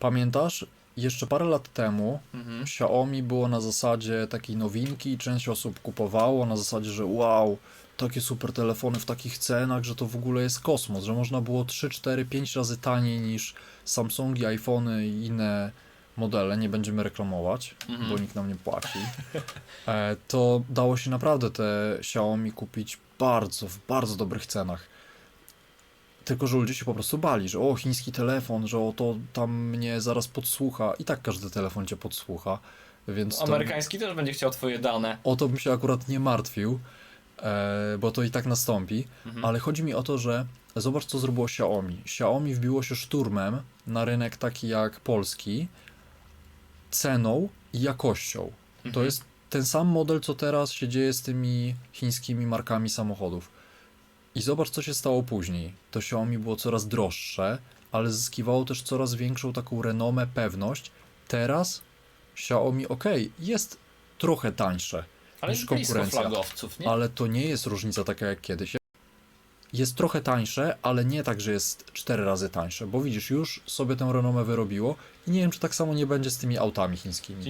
Pamiętasz, jeszcze parę lat temu Mhm. Xiaomi było na zasadzie takiej nowinki i część osób kupowało na zasadzie, że wow, takie super telefony w takich cenach, że to w ogóle jest kosmos, że można było 3, 4, 5 razy taniej niż Samsungi, iPhony i inne modele, nie będziemy reklamować, Mhm. bo nikt nam nie płaci. E, to dało się naprawdę te Xiaomi kupić bardzo, w bardzo dobrych cenach. Tylko, że ludzie się po prostu bali, że o, chiński telefon, że o, to tam mnie zaraz podsłucha. I tak każdy telefon cię podsłucha, więc to, Amerykański też będzie chciał twoje dane. o to bym się akurat nie martwił, e, bo to i tak nastąpi. Mhm. Ale chodzi mi o to, że zobacz, co zrobiło Xiaomi. Xiaomi wbiło się szturmem na rynek taki jak polski, ceną i jakością. To Mhm. jest ten sam model, co teraz się dzieje z tymi chińskimi markami samochodów. I zobacz, co się stało później. To Xiaomi było coraz droższe, ale zyskiwało też coraz większą taką renomę, pewność. Teraz Xiaomi, ok, jest trochę tańsze, Ale niż konkurencja. ale to nie jest różnica taka jak kiedyś. Jest trochę tańsze, ale nie tak, że jest cztery razy tańsze, bo widzisz, już sobie tę renomę wyrobiło i nie wiem, czy tak samo nie będzie z tymi autami chińskimi.